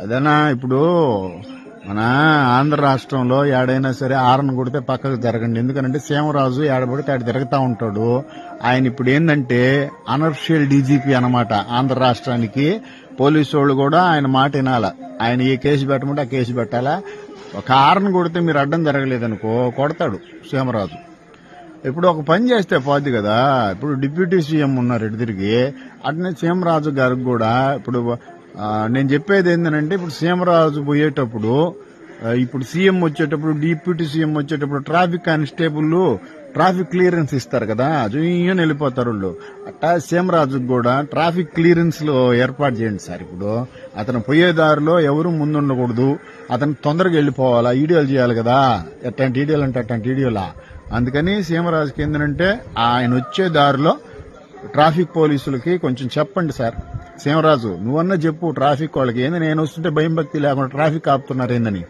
అదేనా ఇప్పుడు మన ఆంధ్ర రాష్ట్రంలో ఏడైనా సరే ఆరను కొడితే పక్కకు జరగండి. ఎందుకంటే సీమరాజు ఏడబడితే ఆడ తిరుగుతూ ఉంటాడు. ఆయన ఇప్పుడు ఏంటంటే అనర్షియల్ డీజీపీ అన్నమాట ఆంధ్ర రాష్ట్రానికి. పోలీసు వాళ్ళు కూడా ఆయన మాట వినాల. ఆయన ఏ కేసు పెట్టమంటే ఆ కేసు పెట్టాలా. ఒక ఆరను కొడితే మీరు అడ్డం జరగలేదనుకో కొడతాడు సీమరాజు. ఇప్పుడు ఒక పని చేస్తే పోద్ది కదా. ఇప్పుడు డిప్యూటీ సీఎం ఉన్నారు ఇటు తిరిగి. అట్నే సీమరాజు గారికి కూడా ఇప్పుడు నేను చెప్పేది ఏంటంటే ఇప్పుడు సీమరాజు పోయేటప్పుడు ఇప్పుడు సీఎం వచ్చేటప్పుడు డిప్యూటీ సీఎం వచ్చేటప్పుడు ట్రాఫిక్ కానిస్టేబుల్ ట్రాఫిక్ క్లియరెన్స్ ఇస్తారు కదా జూయని వెళ్ళిపోతారు వాళ్ళు. అట్టా సీమరాజుకు కూడా ట్రాఫిక్ క్లియరెన్స్లో ఏర్పాటు చేయండి సార్ ఇప్పుడు. అతను పోయే దారిలో ఎవరు ముందుండకూడదు. అతను తొందరగా వెళ్ళిపోవాలా ఈడియోలు చేయాలి కదా. ఎట్లాంటి వీడియోలు అంటే అట్లాంటి వీడియోలా అందుకని సీమరాజుకి ఏంటంటే ఆయన వచ్చే దారిలో ట్రాఫిక్ పోలీసులకి కొంచెం చెప్పండి సార్. సీమరాజు నువ్వన్నా చెప్పు ట్రాఫిక్ వాళ్ళకి. ఏంది నేను వస్తుంటే భయం భక్తి లేకుండా ట్రాఫిక్ ఆపుతున్నారు ఏందని?